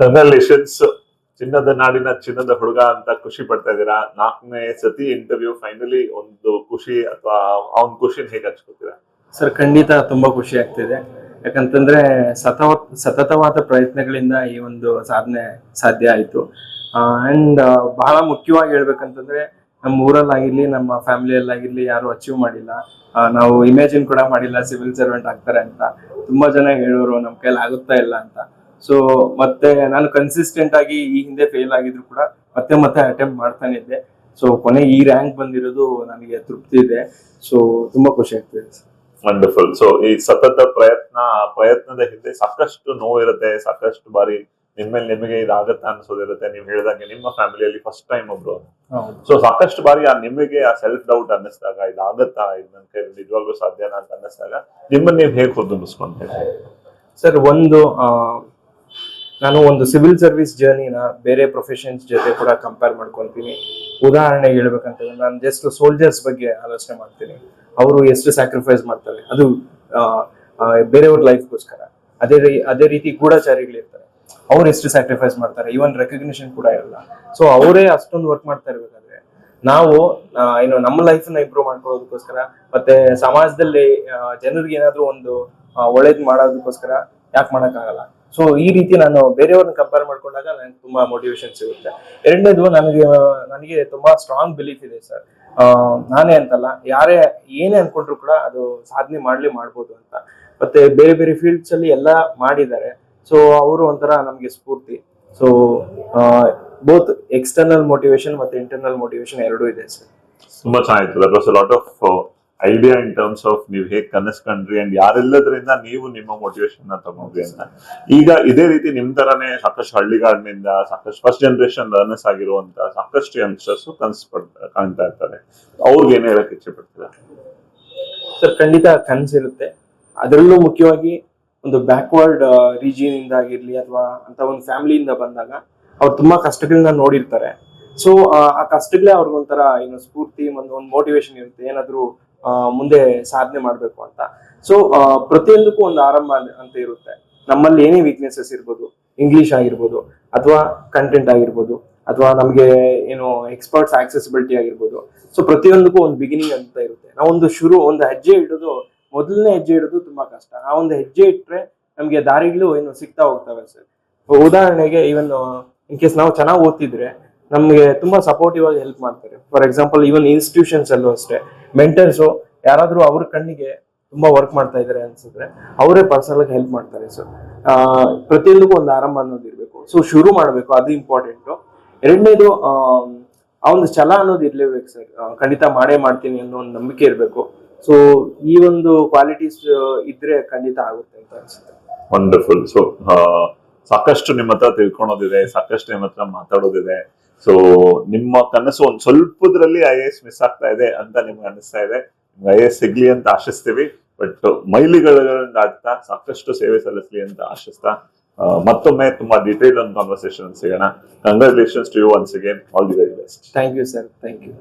ಕಂಗ್ರಾಲೇಷನ್ಸ್ ಚಿನ್ನದ ನಾಡಿನ ಚಿನ್ನದ ಹುಡುಗ ಅಂತ ಖುಷಿ ಪಡ್ತಾ ಇದ್ದೀರಾ? ನಾಲ್ಕನೇ ಸತಿ ಇಂಟರ್ವ್ಯೂ ಫೈನಲಿ ಒಂದು ಖುಷಿ ಅಥವಾ ಅವನ್ ಖುಷಿನ ಹೇಗೆ ಹಚ್ಕೋತೀರಾ? ಸರ್ ಖಂಡಿತ ತುಂಬಾ ಖುಷಿ ಆಗ್ತಿದೆ ಯಾಕಂತಂದ್ರೆ ಸತವ ಸತತವಾದ ಪ್ರಯತ್ನಗಳಿಂದ ಈ ಒಂದು ಸಾಧನೆ ಸಾಧ್ಯ ಆಯ್ತು. ಅಂಡ್ ಬಹಳ ಮುಖ್ಯವಾಗಿ ಹೇಳ್ಬೇಕಂತಂದ್ರೆ ನಮ್ಮ ಊರಲ್ಲಾಗಿರ್ಲಿ, ನಮ್ಮ ಫ್ಯಾಮಿಲಿಯಲ್ಲಾಗಿರ್ಲಿ ಯಾರು ಅಚೀವ್ ಮಾಡಿಲ್ಲ. ನಾವು ಇಮೇಜಿನ್ ಕೂಡ ಮಾಡಿಲ್ಲ ಸಿವಿಲ್ ಸರ್ವೆಂಟ್ ಆಗ್ತಾರೆ ಅಂತ. ತುಂಬಾ ಜನ ಹೇಳೋರು ನಮ್ಮ ಕೈಲಿ ಆಗುತ್ತಾ ಇಲ್ಲ ಅಂತ. ಸೊ ಮತ್ತೆ ನಾನು ಕನ್ಸಿಸ್ಟೆಂಟ್ ಆಗಿ ಈ ಹಿಂದೆ ಫೇಲ್ ಆಗಿದ್ರು ಕೂಡ ಮತ್ತೆ ಮತ್ತೆ ಅಟೆಂಪ್ಟ್ ಮಾಡ್ತಾನೆ ಇದ್ದೆ. ಸೊ ಕೊನೆ ಈ ರ್ಯಾಂಕ್ ಬಂದಿರೋದು ನನಗೆ ತೃಪ್ತಿ ಇದೆ. ಸೊ ತುಂಬಾ ಖುಷಿ ಆಗ್ತಿದೆ ವಂಡರ್ಫುಲ್ ಸೊ ಈ ಸತತ ಪ್ರಯತ್ನ ಆ ಪ್ರಯತ್ನದ ಹಿಂದೆ ಸಾಕಷ್ಟು ನೋವು ಇರುತ್ತೆ ಸಾಕಷ್ಟು ಬಾರಿ ನಿಮ್ಮೇಲೆ ನಿಮಗೆ ಇದಾಗತ್ತಾ ಅನ್ಸೋದಿರುತ್ತೆ. ನೀವು ಹೇಳಿದಂಗೆ ನಿಮ್ಮ ಫ್ಯಾಮಿಲಿಯಲ್ಲಿ ಫಸ್ಟ್ ಟೈಮ್ ಒಬ್ರು. ಸೊ ಸಾಕಷ್ಟು ಬಾರಿ ಆ ನಿಮಗೆ ಆ ಸೆಲ್ಫ್ ಡೌಟ್ ಅನ್ನಿಸಿದಾಗ ಇದಾಗತ್ತಾ ಇದು ನನ್ನ ಕೈ ನಿಜವಾಗ್ಲೂ ಸಾಧ್ಯನಾ ಅಂತ ಅನ್ನಿಸಿದಾಗ ನಿಮ್ಮನ್ನ ನೀವು ಹೇಗೆ ಹೊಂದಿಸ್ಕೊಂತೀರಿ ಸರ್ ಒಂದು ನಾನು ಒಂದು ಸಿವಿಲ್ ಸರ್ವಿಸ್ ಜರ್ನಿನ ಬೇರೆ ಪ್ರೊಫೆಷನ್ಸ್ ಜೊತೆ ಕೂಡ ಕಂಪೇರ್ ಮಾಡ್ಕೊತೀನಿ. ಉದಾಹರಣೆಗೆ ಹೇಳ್ಬೇಕಂತಂದ್ರೆ ನಾನು ಜಸ್ಟ್ ಸೋಲ್ಜರ್ಸ್ ಬಗ್ಗೆ ಆಲೋಚನೆ ಮಾಡ್ತೀನಿ. ಅವರು ಎಷ್ಟು ಸ್ಯಾಕ್ರಿಫೈಸ್ ಮಾಡ್ತಾರೆ. ಅದು ಬೇರೆಯವ್ರ ಲೈಫ್ಗೋಸ್ಕರ ಅದೇ ರೀ- ಅದೇ ರೀತಿ ಗೂಢಚಾರಿಗಳಿರ್ತಾರೆ. ಅವ್ರು ಎಷ್ಟು ಸ್ಯಾಕ್ರಿಫೈಸ್ ಮಾಡ್ತಾರೆ. ಈವನ್ ರೆಕಗ್ನಿಷನ್ ಕೂಡ ಇರಲ್ಲ. ಸೊ ಅವರೇ ಅಷ್ಟೊಂದು ವರ್ಕ್ ಮಾಡ್ತಾ ಇರ್ಬೇಕಾದ್ರೆ, ನಾವು ಏನು ನಮ್ಮ ಲೈಫ್ನ ಇಂಪ್ರೂವ್ ಮಾಡ್ಕೊಳ್ಳೋದಕ್ಕೋಸ್ಕರ, ಮತ್ತೆ ಸಮಾಜದಲ್ಲಿ ಜನರಿಗೆ ಏನಾದರೂ ಒಂದು ಒಳ್ಳೇದ್ ಮಾಡೋದಕ್ಕೋಸ್ಕರ ಯಾಕೆ ಮಾಡಕ್ಕಾಗಲ್ಲ? ಸೊ ಈ ರೀತಿ ನಾನು ಬೇರೆಯವ್ರನ್ನ ಕಂಪೇರ್ ಮಾಡ್ಕೊಂಡಾಗ ನನಗೆ ತುಂಬಾ ಮೋಟಿವೇಶನ್ ಸಿಗುತ್ತೆ. ಎರಡನೇದು ನನಗೆ ನನಗೆ ತುಂಬಾ ಸ್ಟ್ರಾಂಗ್ ಬಿಲೀಫ್ ಇದೆ ಸರ್ ನಾನೇ ಅಂತಲ್ಲ, ಯಾರೇ ಏನೇ ಅನ್ಕೊಂಡ್ರು ಕೂಡ ಅದು ಸಾಧನೆ ಮಾಡ್ಲಿ ಮಾಡ್ಬೋದು ಅಂತ. ಮತ್ತೆ ಬೇರೆ ಬೇರೆ ಫೀಲ್ಡ್ಸ್ ಅಲ್ಲಿ ಎಲ್ಲ ಮಾಡಿದ್ದಾರೆ. ಸೊ ಅವರು ಒಂಥರ ನಮಗೆ ಸ್ಫೂರ್ತಿ. ಸೊ ಬೋತ್ ಎಕ್ಸ್ಟರ್ನಲ್ ಮೋಟಿವೇಶನ್ ಮತ್ತೆ ಇಂಟರ್ನಲ್ ಮೋಟಿವೇಶನ್ ಎರಡೂ ಇದೆ ಸರ್ ತುಂಬಾ ಚೆನ್ನಾಗಿತ್ತು. That lot of idea in terms of ನೀವು ಹೇಗೆ ಕನಸ್ಕೊಂಡ್ರಿ ಅಂಡ್ ಯಾರೆಲ್ಲದ್ರಿಂದ ನೀವು ನಿಮ್ಮ ಮೋಟಿವೇಶನ್ ತಗೊಂಡ್ರಿ ಅಂತ. ಈಗ ಇದೇ ರೀತಿ ನಿಮ್ ತರಾನೇ ಸಾಕಷ್ಟು ಹಳ್ಳಿಗಾಡಿನಿಂದ, ಸಾಕಷ್ಟು ಫಸ್ಟ್ ಜನರೇಷನ್ ಲರ್ನರ್ಸ್ ಆಗಿರುವಂತ ಸಾಕಷ್ಟು ಯಂಗ್ಸ್ಟರ್ಸ್ ಕನಸು ಕಾಣ್ತಾ ಇರ್ತಾರೆ. ಅವ್ರಿಗೆ ಏನ್ ಹೇಳಕ್ ಇಚ್ಛೆ ಪಡ್ತೀರಾ? ಸರ್, ಖಂಡಿತ ಕನಸಿರುತ್ತೆ ಅದರಲ್ಲೂ ಮುಖ್ಯವಾಗಿ ಒಂದು ಬ್ಯಾಕ್ವರ್ಡ್ ರೀಜಿಯನ್ ಇಂದ ಆಗಿರ್ಲಿ ಅಥವಾ ಅಂತ ಒಂದು ಫ್ಯಾಮಿಲಿಯಿಂದ ಬಂದಾಗ ಅವ್ರು ತುಂಬಾ ಕಷ್ಟಗಳನ್ನ ನೋಡಿರ್ತಾರೆ. ಸೊ ಆ ಕಷ್ಟಗಳೇ ಅವ್ರಿಗೊಂಥರ ಏನು ಸ್ಫೂರ್ತಿ, ಒಂದು ಒಂದು ಮೋಟಿವೇಶನ್ ಇರುತ್ತೆ. ಏನಾದ್ರೂ ಮುಂದೆ ಸಾಧನೆ ಮಾಡಬೇಕು ಅಂತ. ಸೊ ಪ್ರತಿಯೊಂದಕ್ಕೂ ಒಂದು ಆರಂಭ ಅಂತ ಇರುತ್ತೆ. ನಮ್ಮಲ್ಲಿ ಏನೇ ವೀಕ್ನೆಸಸ್ ಇರ್ಬೋದು ಇಂಗ್ಲಿಷ್ ಆಗಿರ್ಬೋದು, ಅಥವಾ ಕಂಟೆಂಟ್ ಆಗಿರ್ಬೋದು, ಅಥವಾ ನಮಗೆ ಏನು ಎಕ್ಸ್ಪರ್ಟ್ಸ್ ಆಕ್ಸೆಸಿಬಿಲಿಟಿ ಆಗಿರ್ಬೋದು ಸೊ ಪ್ರತಿಯೊಂದಕ್ಕೂ ಒಂದು ಬಿಗಿನಿಂಗ್ ಅಂತ ಇರುತ್ತೆ. ನಾವೊಂದು ಶುರು, ಒಂದು ಹೆಜ್ಜೆ ಇಡೋದು ಮೊದಲನೇ ಹೆಜ್ಜೆ ಇಡೋದು ತುಂಬಾ ಕಷ್ಟ. ಆ ಒಂದು ಹೆಜ್ಜೆ ಇಟ್ಟರೆ ನಮಗೆ ದಾರಿಗಳು ಏನು ಸಿಗ್ತಾ ಹೋಗ್ತವೆ ಸರ್. ಉದಾಹರಣೆಗೆ ಇವನ್ ಇನ್ ಕೇಸ್ ನಾವು ಚೆನ್ನಾಗಿ ಓದ್ತಿದ್ರೆ ನಮಗೆ ತುಂಬಾ ಸಪೋರ್ಟಿವ್ ಆಗಿ ಹೆಲ್ಪ್ ಮಾಡ್ತಾರೆ. ಫಾರ್ ಎಕ್ಸಾಂಪಲ್ ಈವನ್ ಇನ್ಸ್ಟಿಟ್ಯೂಷನ್ಸ್ ಅಲ್ಲೂ ಅಷ್ಟೇ. ಮೆಂಟರ್ಸು ಯಾರಾದರೂ ಅವ್ರ ಕಣ್ಣಿಗೆ ತುಂಬಾ ವರ್ಕ್ ಮಾಡ್ತಾ ಇದ್ದಾರೆ ಅನ್ಸಿದ್ರೆ ಅವರೇ ಪರ್ಸನಲ್ ಹೆಲ್ಪ್ ಮಾಡ್ತಾರೆ. ಸೊ ಪ್ರತಿಯೊಂದಕ್ಕೂ ಒಂದು ಆರಂಭ ಅನ್ನೋದು ಇರಬೇಕು. ಸೊ ಶುರು ಮಾಡಬೇಕು, ಅದು ಇಂಪಾರ್ಟೆಂಟು ಎರಡನೇದು, ಆ ಒಂದು ಛಲ ಅನ್ನೋದು ಇರಲೇಬೇಕು ಸರ್. ಖಂಡಿತ ಮಾಡೇ ಮಾಡ್ತೀನಿ ಅನ್ನೋ ಒಂದು ನಂಬಿಕೆ ಇರಬೇಕು. ಸೊ ಈ ಒಂದು ಕ್ವಾಲಿಟೀಸ್ ಇದ್ರೆ ಖಂಡಿತ ಆಗುತ್ತೆ ಅಂತ ಅನ್ಸುತ್ತೆ. ವಂಡರ್ಫುಲ್ ಸೊ ಸಾಕಷ್ಟು ನಿಮ್ಮ ಹತ್ರ ತಿಳ್ಕೊಳೋದಿದೆ, ಸಾಕಷ್ಟು ನಿಮ್ಮ ಹತ್ರ ಮಾತಾಡೋದಿದೆ. ಸೊ ನಿಮ್ಮ ಕನಸು ಒಂದ್ ಸ್ವಲ್ಪದ್ರಲ್ಲಿ ಐ ಎಸ್ ಮಿಸ್ ಆಗ್ತಾ ಇದೆ ಅಂತ ನಿಮ್ಗೆ ಅನಿಸ್ತಾ ಇದೆ. ಐ ಎಸ್ ಸಿಗ್ಲಿ ಅಂತ ಆಶಿಸ್ತೀವಿ. ಬಟ್ ಮೈಲಿಗಳನ್ನ ದಾಟ್ತಾ ಸಾಕಷ್ಟು ಸೇವೆ ಸಲ್ಲಿಸ್ಲಿ ಅಂತ ಆಶಿಸ್ತಾ ಮತ್ತೊಮ್ಮೆ ತುಂಬಾ ಡೀಟೇಲ್ ಒಂದು ಕಾನ್ವರ್ಸೇಷನ್ ಸಿಗೋಣ. Congratulations to you once again all the very best thank you sir thank you